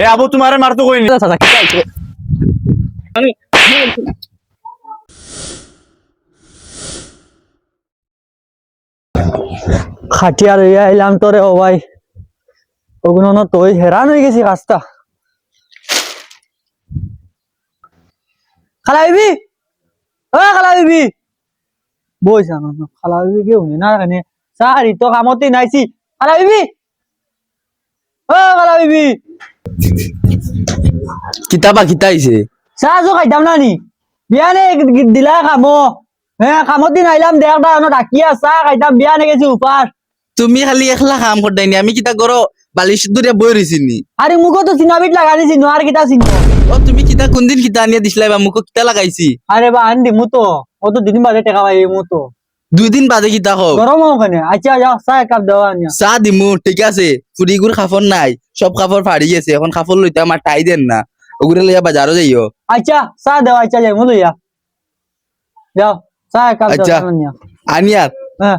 এ আবু তোমারে মারতো কইনি। চাচা কি চাইছে খাটিয়া লইয়া আইলাম তোরে ও ভাই। ওগুলো না তুই হেরান হয়ে গেছি কাজটা খালা বিবি? ও খালা বিবি। বইছা না খালা বিবি কেউ নেই না সারি তো কামতি নাইছি। খালা বিবি? ও খালা বিবি। কিতাবা কিতাইছে? চাহজো খাইতাম না নি? বিয়ানে দিলা কামো হ্যাঁ কামত দিন আইলাম আমরা ডাকিয়া চাহ খাইতাম বিয়ানে গেছি উপাস। তুমি খালি একলা কাম করতাইনি আমি কিতা করো বালিশ দূরে বই রইছিনি আরে মুখো তো চিনাবিট লাগা দিছি নোয়ার কিতা চিনো। ও তুমি কিতা কোনদিন কিতা আনিয়া দিছিলাই বা মুখো কিতা লাগাইছি? আরে বা আন দিমু তো ও তো দিন বাদে টেকা পাই মু তো দুই দিন বাদে কিতা হোক গরম ওখানে আচ্ছা যাও চাহ এক কাপ দেওয়া আনিয়া। চা দিমু ঠিক আছে। ফুরিগুর খাফর নাই সব খাফর ফাড়ি গেছে এখন খাফর লইতে আমার টাই দেন না। ওগুলো লইয়া বাজারও যাইও। আচ্ছা চাহ দেওয়া আচ্ছা যাই মু লইয়া যাও এক কাপ আচ্ছা। দেওয়া আনিয়া। আনিয়ার হ্যাঁ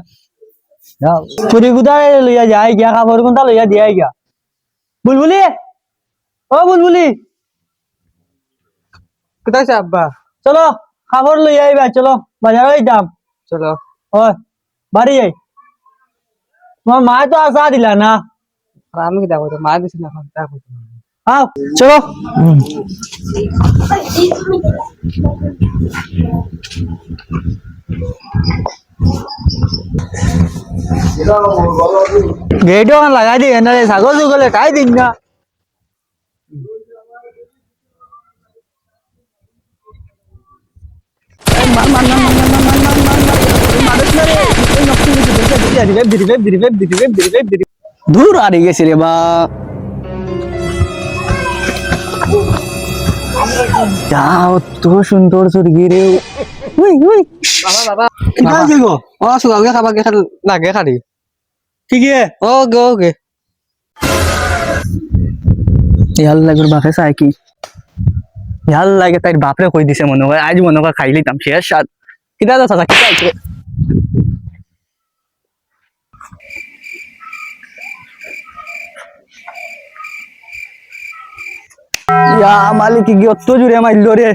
যাও। পুরি কুদায় লইয়া যাই গিয়া খাবার কোনটা লইয়া দিয়াই গিয়া। বুলবুলি! ও বুলবুলি! কোথায় আছে আব্বা? চলো খাবার লইয়া আইবা চলো বাজারে যাম। চলো। ওই বাড়ি যাই তোমার মা তো আসা দিলা না আর আমি কি দেখো মা দিছি না এখন দেখো আও চলো গেটো লাগাই দি এনে ছাগল চুগলে খাই দিন না দূর আর গেছি রে বা। যাও তো সুন্দর সুরগি রে। উই উই বাবা বাবা। কিটা গো ও সুগাগে খাবা গে লাগে খালি ঠিক আছে ও গে? ও গে ইয়াল লাগর বাপে চাই কি? ইয়াল লাগে তাই বাপরে কই দিছে মনে হয় আজ মনে হয় খাই লিতাম শেষ সাত। কিটা কিটা ইয়া মালিক কি অত জুড়ে মাইল রে?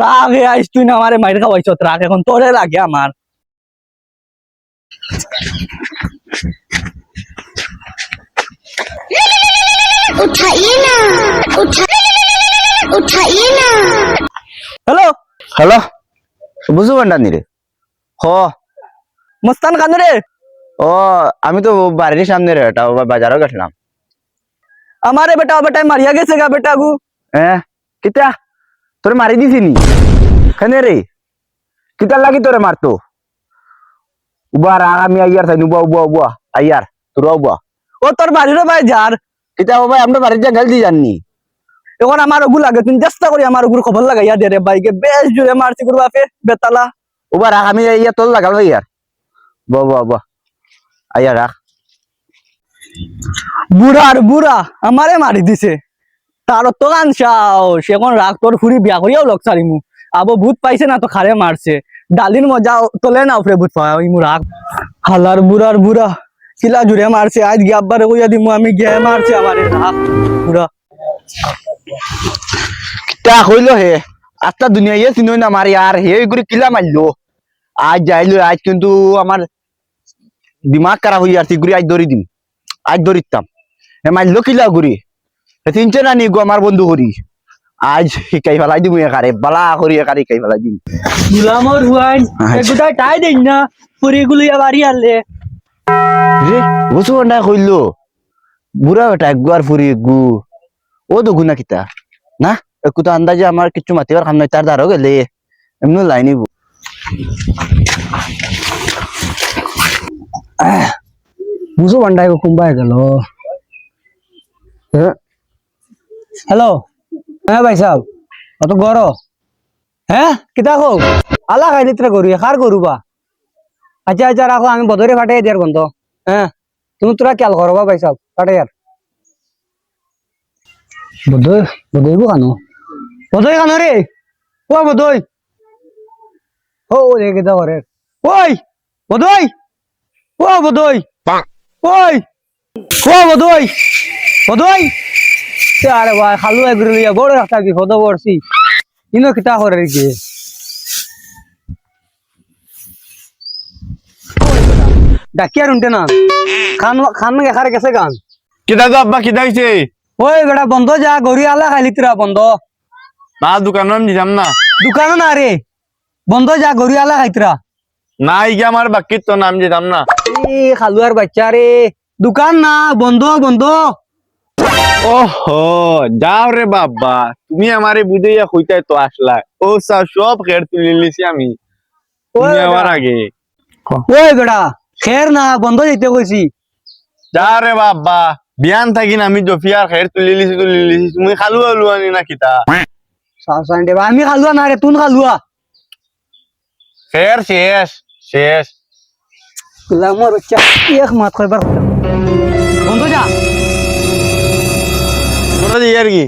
রাগে আইস তুই না আমারে মাইর খাওয়াইছ? রাগ এখন তোরে লাগে আমার। উঠাইয়ে না উঠাইয়ে না। হ্যালো? হ্যালো? বুঝু ভান্ডানি রে। হ। মস্তান কান রে? ও আমি তো বাড়ির সামনে রে বাজারও গেছিলাম। আমারে বেটা বেটায় মারিয়া গেছে গা বেটা গু। হ্যাঁ কিতা? তোরে মারি দিছি নি কেনে রে কিতা লাগি তোরে মারতো উবা রাগ আমি আইয়ার থাই উবা উবা উবা। আইয়ার তোরা উবা। ও তোর বাড়ির ভাই যার কিতা বাবা আমরা বাড়ির জাঙ্গাল দি জাননি। এখন আমার ওগু লাগে, তুমি চেষ্টা করি আমার ওগুর খবর লাগাইয়া দে রে বাইকে বেশ জোরে মারছি গুরু বাপে বেতালা। উবা রাগ আমি আইয়ার তোর লাগাল আইয়ার বা বা বা আইয়ার রাখ বুড়া আর বুড়া আমারে মারি দিছে। তার তো গান চাও সে এখন রাগ তোর ফুরি বিয়া করিয়াও লক চারিমু আবো ভূত পাইছে না তো খারে মারছে। ডালির মজা তোলে না উপরে ভূত পাওয়া ইমু রাগ। হালার বুড়ার বুড়া, কিলা জুড়ে মারছে, আজ গিয়াব্বারে কইয়া দিমু, আমি গিয়ে মারছে আমারে রাগ, বুড়া। কিতা হইল হে? আস্তা দুনিয়া ইয়ে চিনই না মারি, আর হে গুরি কিলা মারলো আজ যাইলো, আজ কিন্তু আমার দিমাগ খারাপ হয়ে যাচ্ছে গুরি আজ ধরি দিম। আজ ধরিতাম হে মারলো কিলা গুরি চিনছে না নি গো আমার বন্ধু করি আজ শিকাই ফেলাই দিম একারে বালা করি একারে শিকাই ফেলাই দিম। গুলামর হুয়াইন এগুটা টাই দেন না পুরি গুলিয়া বাড়ি আনলে। রে বসু না কইলো বুড়া বেটা একগুয়ার ফুরি গু ও তো গুনা কিতা। না একটু তো আন্দাজে আমার কিছু মাতিবার খাম নাই তার দ্বারও গেলে। এমনি লাইনি বুঝো বান্ডাই কুম্বাই গেল হ্যালো হ্যাঁ ভাই সাহেব, অত গর হ্যাঁ? কিতা কো আলা খাই দিতে করি খার করু বা। আচ্ছা আচ্ছা রাখো আমি বদরে ফাটাই দিয়ার গন্ধ হ্যাঁ? তুমি তোরা খেয়াল করো বা ভাই সাহেব, ফাটাই আর বদই বদই কানো? বদই কানো রে ও বদই ও রে কিতা করে ওই বদই ও বদই ওই ও বদই বদই আরে ভাই খালু এগুলো লিয়া বড় একটা বিপদ পড়ছি। ইনো কিতা করে কি? ডাকি আর উঠে না। খান খান এখানে গেছে গান? কিতা তো আব্বা কিতা হইছে? ওই বেটা বন্ধ যা গড়ি আলা খাইলি তোরা বন্ধ। না দোকান আমি দিতাম না। দোকান না রে বন্ধ যা গড়ি আলা খাইতরা না ইকে আমার বাকির তো নাম দিতাম না। এ খালুয়ার বাচ্চা রে দোকান না বন্ধ বন্ধ। ওহো যাও রে বাবা। তুমি আমারে বুঝাইয়া কইতাই তো আসলা। ও সা সব খের তুলে লিছি আমি। তুমি আমার আগে। ওই বেটা খের না বন্ধ যেতে কইছি। যা রে বাবা বিয়ান থাকিন আমি জফিয়ার খের তুলে লিছি তুলে লিছি তুমি খালু আলু আনি না কিতা আমি খালুয়া না রে তুন খালুয়া। খের শেষ শেষ। গোলামর এক মাত কয়বার বন্ধ যা। বড় দিয়ে আর কি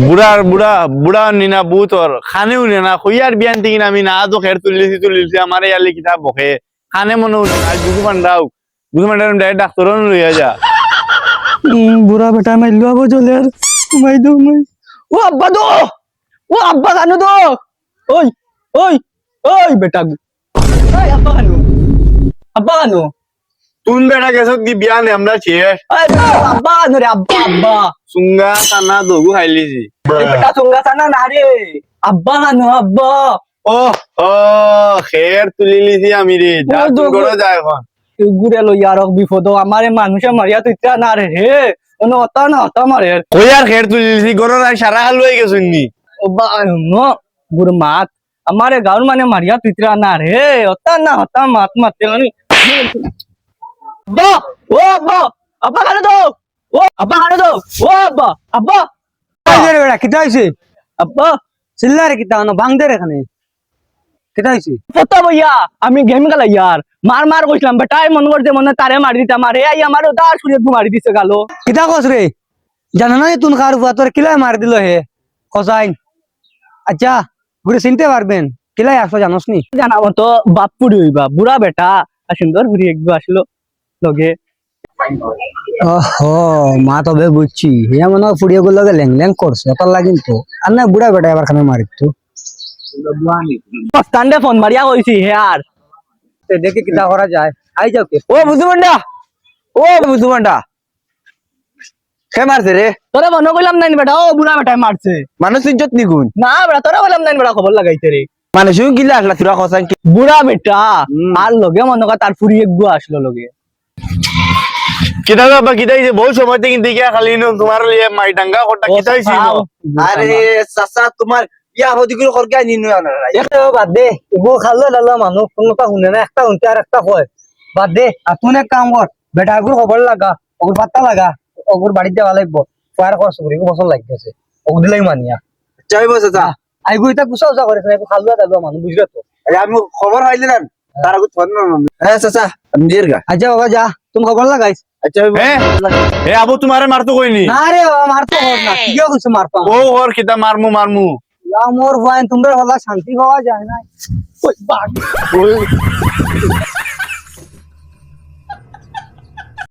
বুড়ার বুড়া বুড়া নিনা বুতর খানেও নিনা কইয়ার বিয়ান থেকে আমি না তো খের তুলিছি তুলিছি আমার ইয়ালে কিতা বকে খানে মনে হচ্ছে আজ বুঝু মান্ডাও বুঝু মান্ডার ডাইরেক্ট ডাক্তার লইয়া যা বুড়া বেটা মাইলো আবো চলে আর মাই দো মাই ও আব্বা দো ও আব্বা কানু দো ওই ওই ওই বেটা ওই আব্বা কানু আব্বা কানু তুন বেটা গেছ দি বিয়ানে আমরা শেষ ওই বেটা, আব্বা আব্বা আব্বা। সুঙ্গা টানা দগু খাইলিছি বেটা সানা না রে। আব্বা কানু আব্বা। ও ও খের তুলি লিছি আমি রে। যা তুই দগু। করে যা এখন। ঘুরে লো ইয়ার বিপদ। আমারে মানুষে মারিয়া তো ইচ্ছা না রে হে। অন্য অতা না অতা মারে কইয়ার খের তুলি লিছি গরর আই সারা হাল হয়ে গেছুন নি। ও বা ন গুরু মাত। আমারে গাঁর মানে মারিয়া তুইত্রা না রে অতা না অতা মাত মাতে মানে বা। ও আব্বা হইছে? চিল্লারে কিতা না ভাঙ দে এখানে। কিতা হইছে? পতা বইয়া আমি গেম খেলা ইয়ার মার মার কইছিলাম বেটাই মন করতে মনে তারে মারি দিতাম আরে এই আমার সুরে মারি দিছে গালো। কিতা কস রে জানা না তুন খার বুয়া তোর কিলাই মার দিল হে? কসাইন আচ্ছা ঘুরে চিনতে পারবেন কিলাই আসো জানোস নি? জানা মতো বাপ পুরি হইবা বুড়া বেটা আর সুন্দর ঘুরি একটু আসলো লগে। ওহো মা তবে বুঝছি। হিয়া মনে হয় ফুড়িয়ে গুলো ল্যাং ল্যাং করছে অত লাগিন তো। আর না বুড়া বেটা এবার খানে মারিত তো। স্ট্যান্ডে ফোন মারিয়া কইছি হে আর। দেখে কিতা করা যায়। আই যাও কে। ও বুঝু মান্ডা ও বুঝু মান্ডা কে মারছে রে? তোরে মনে কইলাম নাই বেটা ও বুড়া বেটাই মারছে। মানুষ ইজ্জত নিগুন। না বেটা তোরে বললাম নাই বেটা খবর লাগাইতে রে। মানুষ কিলা আসলা তুরা কসান কি? বুড়া বেটা আর লগে মনে কর তার ফুরি এক গুয়া আসলো লগে। কিতা বাবা কিতা হইছে বহু সময় থেকে দেখিয়া খালি নো তোমার লিয়ে মাই ডাঙ্গা কোটা কিতা হইছে আরে চাচা তোমার ইয়া হদি করে করকে আনি নো আনা একটা বাদ দে এগো খালো লালো মানুষ কোনটা শুনে না একটা শুনতে আর একটা কয়। বাদ দে আর তুই এক কাম কর বেটা আগুর খবর লাগা ওগুর পাত্তা লাগা ওগুর বাড়িতে যাওয়া লাগবো ফায়ার খরচ করি বছর লাগতেছে ওগুর দিলাই মানিয়া চাইব চাচা। আইগো এটা গুছা উচা করেছে না খালুয়া দাদু মানুষ বুঝলে তো? আমি খবর পাইলি না তার আগে ফোন না এ চাচা দির গা। আচ্ছা বাবা যা। তুমি খবর লাগাইছ আচ্ছা এ আবু তোমারে মারতো কইনি না রে বাবা মারতো হর না। কি কইছে মারতো ও ওর কিতা মারমু মারমু মোর ভাই তোমরা হলা শান্তি পাওয়া যায় না ওই